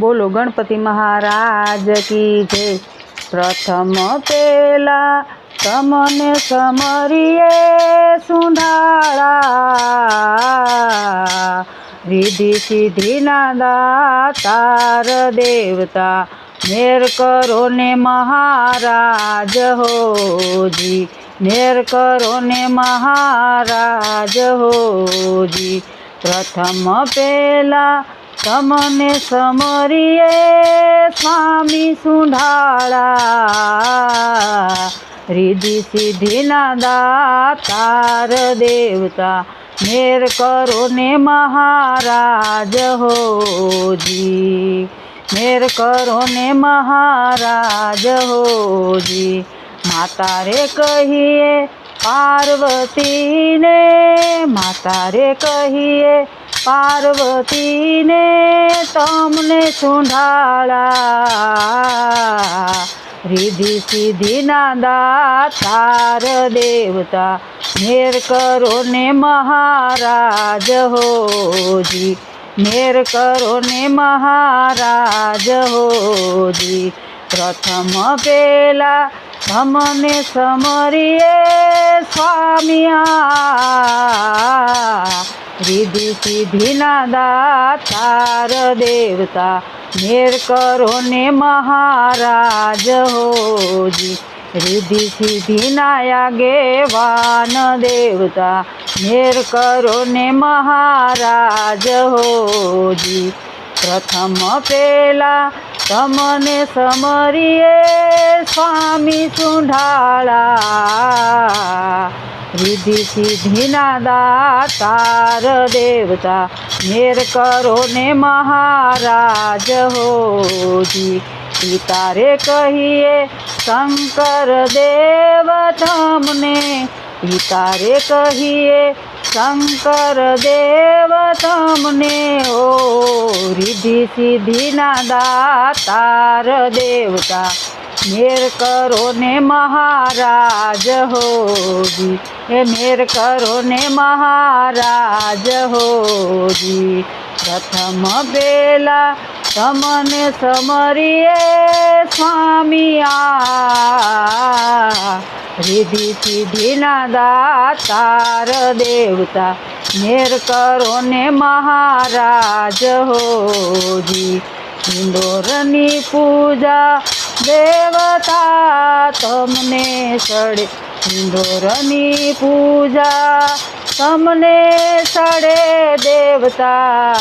બોલો ગણપતિ મહારાજ કી જય પ્રથમ પેલા તમને સમરીએ સુંઢાળા રીધિ સિદ્ધિના દાતાર દેવતા મેર કરો ને મહારાજ હોજી મેર કરો ને મહારાજ હોજી પ્રથમ પેલા તમને સમરીએ સ્વામી સુંઢાળા રીધિ સિદ્ધિના દાતાર દેવતા મેર કરો ને મહારાજ હોજી મેર કરો ને મહારાજ હોજી માતા રે કહીએ પાર્વતીને માતા રે કહીએ પાર્વતીને તમને સુંઢાળા રીધિ સિદ્ધિના દાતાર દેવતા, મેર કરો ને મહારાજ હોજી. મેર કરો ને મહારાજ હોજી. પ્રથમ પેલા તમને સમરીએ સ્વામિયા. રીધિ સિદ્ધિના દાતાર દેવતા મેર કરો ને મહારાજ હોજી રીધિ સિદ્ધિના આગેવાન દેવતા મેર કરો ને મહારાજ હોજી પ્રથમ પેલા તમને સમરીએ સ્વામી સુંઢાળા रिधि सीधी ना तार देवता, मेर करो ने महाराज हो जी। पिता कहिए, शंकर देव थमने। पिता कहिए, शंकर देव तमने ओ रिधि ना दातार देवता मेर करो ने महाराज होगी। हे मेर करो ने महाराज होगी। प्रथम बेला समने समरिए स्वामिया रिधि सिद्धिना दार देवता, मेर करो ने महाराज होगी। इंदोरनी पूजा દેવતા તમને સડે ઇન્દોરની પૂજા. તમને સડે દેવતા.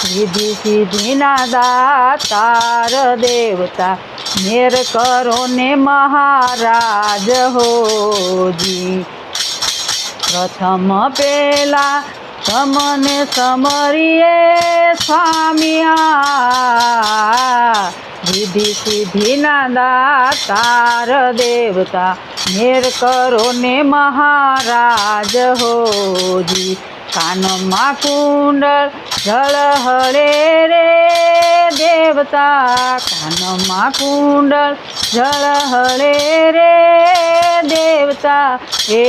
સીધી સિદ્ધિના દાતાર દેવતા. મેર કરો ને મહારાજ હોજી. પ્રથમ પેલા તમને સમરીએ સ્વામિયા રીધિ સિદ્ધિના દાતાર દેવતા, મેર કરો ને મહારાજ હોજી. કાનમાં કુંડળ જળ હળે રે દેવતા, કાનમાં કુંડળ જળ હળે રે દેવતા. હે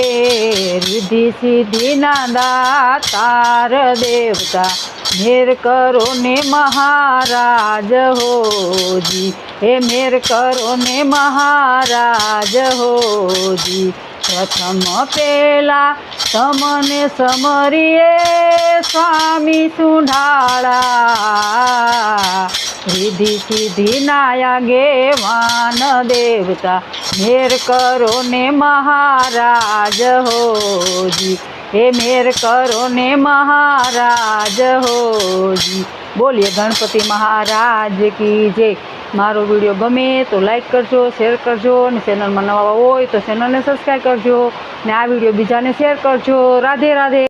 રિધિ સિદ્ધિના દાતાર દેવતા મેર કરો ને મહારાજ હોજી હે મેર કરો ને મહારાજ હોજી પ્રથમ પેલા તમને સમરીએ સ્વામી સુંઢાળા રીધિ સિદ્ધિના આગેવાન દેવતા મેર કરો ને મહારાજ હોજી હે મેર કરો ને મહારાજ હોજી. બોલીએ ગણપતિ મહારાજ કી જય. મારો વીડિયો ગમે તો લાઈક કરજો શેર કરજો અને ચેનલમાં નવા હોય તો ચેનલને સબસ્ક્રાઈબ કરજો. ને આ વીડિયો બીજાને શેર કરજો. રાધે રાધે.